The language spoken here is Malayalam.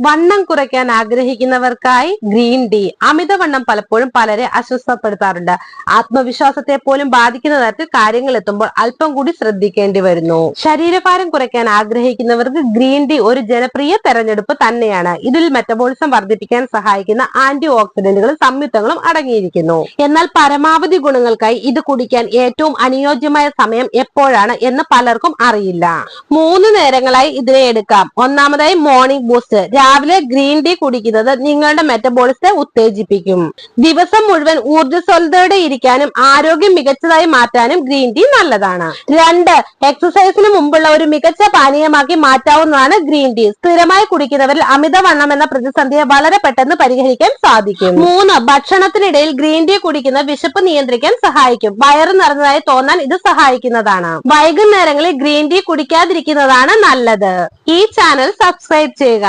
വണ്ണം കുറയ്ക്കാൻ ആഗ്രഹിക്കുന്നവർക്കായി ഗ്രീൻ ടീ അമിതവണ്ണം പലപ്പോഴും പലരെ അസ്വസ്ഥപ്പെടുത്താറുണ്ട്. ആത്മവിശ്വാസത്തെ പോലും ബാധിക്കുന്ന തരത്തിൽ കാര്യങ്ങൾ എത്തുമ്പോൾ അല്പം കൂടി ശ്രദ്ധിക്കേണ്ടി വരുന്നു. ശരീരഭാരം കുറയ്ക്കാൻ ആഗ്രഹിക്കുന്നവർക്ക് ഗ്രീൻ ടീ ഒരു ജനപ്രിയ തെരഞ്ഞെടുപ്പ് തന്നെയാണ്. ഇതിൽ മെറ്റബോളിസം വർദ്ധിപ്പിക്കാൻ സഹായിക്കുന്ന ആന്റി ഓക്സിഡന്റുകളും സംയുക്തങ്ങളും അടങ്ങിയിരിക്കുന്നു. എന്നാൽ പരമാവധി ഗുണങ്ങൾക്കായി ഇത് കുടിക്കാൻ ഏറ്റവും അനുയോജ്യമായ സമയം എപ്പോഴാണ് എന്ന് പലർക്കും അറിയില്ല. മൂന്ന് നേരങ്ങളായി ഇതിനെ എടുക്കാം. ഒന്നാമതായി മോർണിംഗ് ബൂസ്റ്റ്. രാവിലെ ഗ്രീൻ ടീ കുടിക്കുന്നത് നിങ്ങളുടെ മെറ്റബോളിസത്തെ ഉത്തേജിപ്പിക്കും. ദിവസം മുഴുവൻ ഊർജസ്വലതയോടെ ഇരിക്കാനും ആരോഗ്യം മികച്ചതായി മാറ്റാനും ഗ്രീൻ ടീ നല്ലതാണ്. രണ്ട് എക്സസൈസിന് മുമ്പുള്ള ഒരു മികച്ച പാനീയമാക്കി മാറ്റാവുന്നതാണ് ഗ്രീൻ ടീ. സ്ഥിരമായി കുടിക്കുന്നവരിൽ അമിതവണ്ണം എന്ന പ്രതിസന്ധിയെ വളരെ പെട്ടെന്ന് പരിഹരിക്കാൻ സാധിക്കും. മൂന്ന് ഭക്ഷണത്തിനിടയിൽ ഗ്രീൻ ടീ കുടിക്കുന്ന വിശപ്പ് നിയന്ത്രിക്കാൻ സഹായിക്കും. വയറ് നിറഞ്ഞതായി തോന്നാൻ ഇത് സഹായിക്കുന്നതാണ്. വൈകുന്നേരങ്ങളിൽ ഗ്രീൻ ടീ കുടിക്കാതിരിക്കുന്നതാണ് നല്ലത്. ഈ ചാനൽ സബ്സ്ക്രൈബ് ചെയ്യുക.